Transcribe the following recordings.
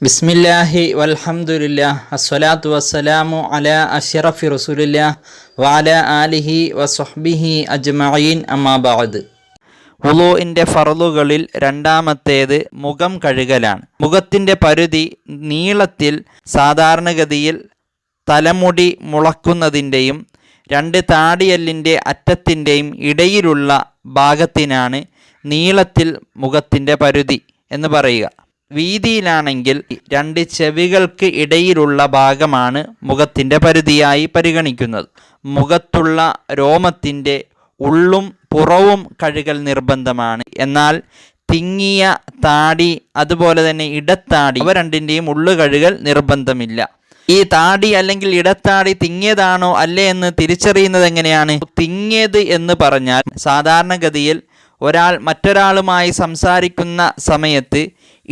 ബിസ്മില്ലാഹി വൽഹമുല്ല അസ്വലാത്തു വസ്സലാമു അല അഷറഫി റസൂലില്ല വാല ആലിഹി വസ്ഹബിഹി അജ്മഈൻ അമ്മാബാദ് ഉലോഇന്റെ ഫറലുകളിൽ രണ്ടാമത്തേത് മുഖം കഴുകലാണ്. മുഖത്തിന്റെ പരിധി നീളത്തിൽ സാധാരണഗതിയിൽ തലമുടി മുളക്കുന്നതിന്റെയും രണ്ട് താടിയല്ലിന്റെ അറ്റത്തിന്റെയും ഇടയിലുള്ള ഭാഗത്തിനാണ് നീളത്തിൽ മുഖത്തിന്റെ പരിധി എന്ന് പറയുക. വീതിയിലാണെങ്കിൽ രണ്ട് ചെവികൾക്ക് ഇടയിലുള്ള ഭാഗമാണ് മുഖത്തിന്റെ പരിധിയായി പരിഗണിക്കുന്നത്. മുഖത്തുള്ള രോമത്തിന്റെ ഉള്ളും പുറവും കഴുകൽ നിർബന്ധമാണ്. എന്നാൽ തിങ്ങിയ താടി അതുപോലെ തന്നെ ഇടത്താടി അവ രണ്ടിന്റെയും ഉള്ളു കഴുകൽ നിർബന്ധമില്ല. ഈ താടി അല്ലെങ്കിൽ ഇടത്താടി തിങ്ങിയതാണോ അല്ലേ എന്ന് തിരിച്ചറിയുന്നത് എങ്ങനെയാണ്? തിങ്ങിയത് എന്ന് പറഞ്ഞാൽ സാധാരണഗതിയിൽ ഒരാൾ മറ്റൊരാളുമായി സംസാരിക്കുന്ന സമയത്ത്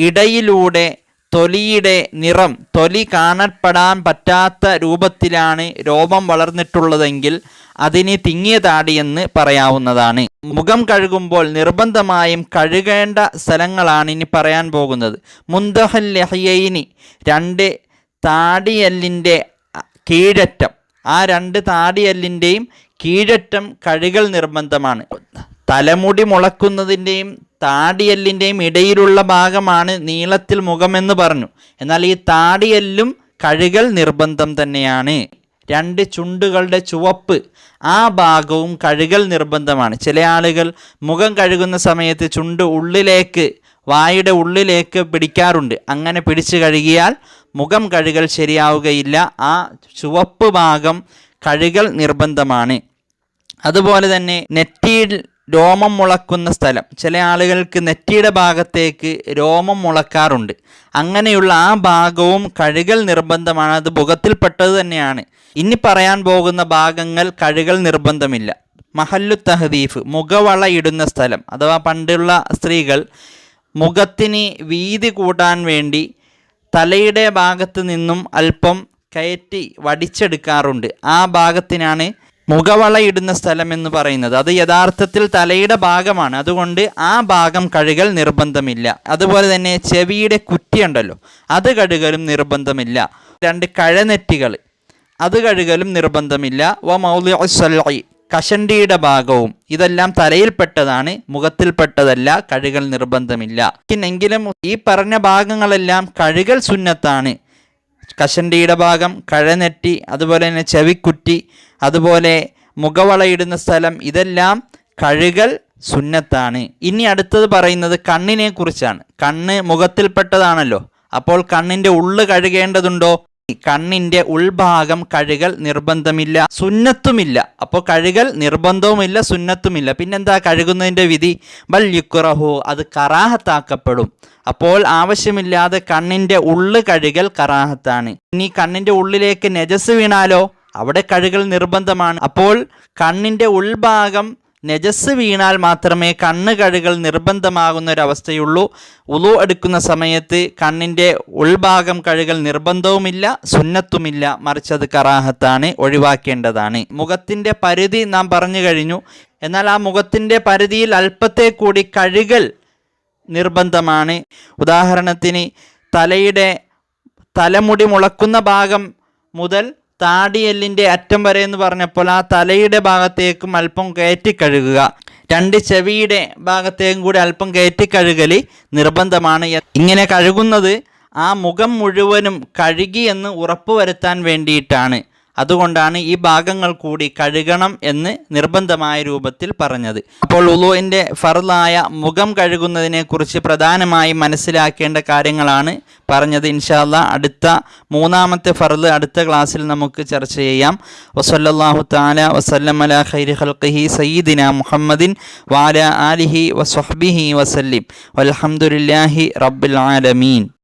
ഇടയിലൂടെ തൊലിയുടെ നിറം തൊലി കാണപ്പെടാൻ പറ്റാത്ത രൂപത്തിലാണ് രോമം വളർന്നിട്ടുള്ളതെങ്കിൽ അതിന് തിങ്ങിയ താടിയെന്ന് പറയാവുന്നതാണ്. മുഖം കഴുകുമ്പോൾ നിർബന്ധമായും കഴുകേണ്ട സ്ഥലങ്ങളാണ് ഇനി പറയാൻ പോകുന്നത്. മുന്തഹൽ ലഹ്യയിനി രണ്ട് താടിയല്ലിന്റെ കീഴറ്റം. ആ രണ്ട് താടിയല്ലിന്റെയും കീഴറ്റം കഴുകൽ നിർബന്ധമാണ്. തലമുടി മുളക്കുന്നതിന്റെയും താടിയല്ലിന്റെയും ഇടയിലുള്ള ഭാഗമാണ് നീളത്തിൽ മുഖമെന്ന് പറഞ്ഞു. എന്നാൽ ഈ താടിയല്ലും കഴുകൽ നിർബന്ധം തന്നെയാണ്. രണ്ട് ചുണ്ടുകളുടെ ചുവപ്പ് ആ ഭാഗവും കഴുകൽ നിർബന്ധമാണ്. ചില ആളുകൾ മുഖം കഴുകുന്ന സമയത്ത് ചുണ്ട് ഉള്ളിലേക്ക് വായുടെ ഉള്ളിലേക്ക് പിടിക്കാറുണ്ട്. അങ്ങനെ പിടിച്ചു കഴുകിയാൽ മുഖം കഴുകൽ ശരിയാവുകയില്ല. ആ ചുവപ്പ് ഭാഗം കഴുകൽ നിർബന്ധമാണ്. അതുപോലെ തന്നെ നെറ്റിയിൽ രോമം മുളക്കുന്ന സ്ഥലം. ചില ആളുകൾക്ക് നെറ്റിയുടെ ഭാഗത്തേക്ക് രോമം മുളക്കാറുണ്ട്. അങ്ങനെയുള്ള ആ ഭാഗവും കഴുകൽ നിർബന്ധമാണ്. അത് മുഖത്തിൽപ്പെട്ടത് തന്നെയാണ്. ഇനി പറയാൻ പോകുന്ന ഭാഗങ്ങൾ കഴുകൽ നിർബന്ധമില്ല. മഹല്ലു തഹദീഫ് മുഖവള ഇടുന്ന സ്ഥലം. അഥവാ പണ്ടുള്ള സ്ത്രീകൾ മുഖത്തിന് വീതി കൂട്ടാൻ വേണ്ടി തലയുടെ ഭാഗത്ത് നിന്നും അല്പം കയറ്റി വടിച്ചെടുക്കാറുണ്ട്. ആ ഭാഗത്തിനാണ് മുഖവള ഇടുന്ന സ്ഥലം എന്ന് പറയുന്നത് അത് യഥാർത്ഥത്തിൽ തലയുടെ ഭാഗമാണ്. അതുകൊണ്ട് ആ ഭാഗം കഴുകൽ നിർബന്ധമില്ല. അതുപോലെ തന്നെ ചെവിയുടെ കുറ്റിയുണ്ടല്ലോ അത് കഴുകലും നിർബന്ധമില്ല. രണ്ട് കഴനെറ്റികൾ അത് കഴുകലും നിർബന്ധമില്ല. വ മൗലി കഷണ്ടിയുടെ ഭാഗവും. ഇതെല്ലാം തലയിൽപ്പെട്ടതാണ് മുഖത്തിൽപ്പെട്ടതല്ല കഴുകൽ നിർബന്ധമില്ല. പിന്നെങ്കിലും ഈ പറഞ്ഞ ഭാഗങ്ങളെല്ലാം കഴുകൽ സുന്നത്താണ്. കഷണ്ടിയുടെ ഭാഗം കഴനെറ്റി അതുപോലെ തന്നെ ചെവിക്കുറ്റി അതുപോലെ മുഖവളയിടുന്ന സ്ഥലം ഇതെല്ലാം കഴുകൽ സുന്നത്താണ്. ഇനി അടുത്തത് പറയുന്നത് കണ്ണിനെ കുറിച്ചാണ് കണ്ണ് മുഖത്തിൽപ്പെട്ടതാണല്ലോ. അപ്പോൾ കണ്ണിന്റെ ഉള്ളു കഴുകേണ്ടതുണ്ടോ? കണ്ണിന്റെ ഉൾഭാഗം കഴുകൽ നിർബന്ധമില്ല സുന്നത്തുമില്ല. അപ്പോൾ കഴുകൽ നിർബന്ധവുമില്ല സുന്നത്തുമില്ല. പിന്നെന്താ കഴുകുന്നതിന്റെ വിധി? ബൽ യുക്കുറഹു അത് കറാഹത്താക്കപ്പെടും. അപ്പോൾ ആവശ്യമില്ലാതെ കണ്ണിന്റെ ഉള്ളു കഴുകൽ കറാഹത്താണ്. ഇനി കണ്ണിന്റെ ഉള്ളിലേക്ക് നെജസ് വീണാലോ? അവിടെ കഴുകൽ നിർബന്ധമാണ്. അപ്പോൾ കണ്ണിന്റെ ഉൾഭാഗം നെജസ് വീണാൽ മാത്രമേ കണ്ണ് കഴുകൽ നിർബന്ധമാകുന്ന ഒരവസ്ഥയുള്ളൂ ഉളു എടുക്കുന്ന സമയത്ത് കണ്ണിന്റെ ഉൾഭാഗം കഴുകൽ നിർബന്ധവുമില്ല സുന്നത്തുമില്ല. മറിച്ച് അത് കറാഹത്താണ് ഒഴിവാക്കേണ്ടതാണ്. മുഖത്തിന്റെ പരിധി നാം പറഞ്ഞു കഴിഞ്ഞു. എന്നാൽ ആ മുഖത്തിന്റെ പരിധിയിൽ അല്പത്തെ കൂടി കഴുകൽ നിർബന്ധമാണ്. ഉദാഹരണത്തിന് തലയുടെ തലമുടി മുളക്കുന്ന ഭാഗം മുതൽ താടിയെല്ലിന്റെ അറ്റം വരെ എന്ന് പറഞ്ഞപ്പോൾ ആ തലയുടെ ഭാഗത്തേക്കും അല്പം കയറ്റി കഴുകുക. രണ്ട് ചെവിയുടെ ഭാഗത്തേക്കും കൂടി അല്പം കയറ്റി കഴുകൽ നിർബന്ധമാണ്. ഇങ്ങനെ കഴുകുന്നത് ആ മുഖം മുഴുവനും കഴുകി എന്ന് ഉറപ്പുവരുത്താൻ വേണ്ടിയിട്ടാണ്. അതുകൊണ്ടാണ് ഈ ഭാഗങ്ങൾ കൂടി കഴുകണം എന്ന് നിർബന്ധമായ രൂപത്തിൽ പറഞ്ഞത്. അപ്പോൾ ഉലുവിന്റെ ഫറലായ മുഖം കഴുകുന്നതിനെ കുറിച്ച് പ്രധാനമായി മനസ്സിലാക്കേണ്ട കാര്യങ്ങളാണ് പറഞ്ഞത്. ഇൻഷാല്ല അടുത്ത മൂന്നാമത്തെ ഫറൽ അടുത്ത ക്ലാസ്സിൽ നമുക്ക് ചർച്ച ചെയ്യാം. വസല്ലാഹു താല വസല്ലം അല ഖൈരി സയ്യിദിന മുഹമ്മദിൻ വാല ആലിഹി വസ്ഹബിഹി വസല്ലിം. വലഹമുല്ലാഹി റബ്ബുൽ ആലമീൻ.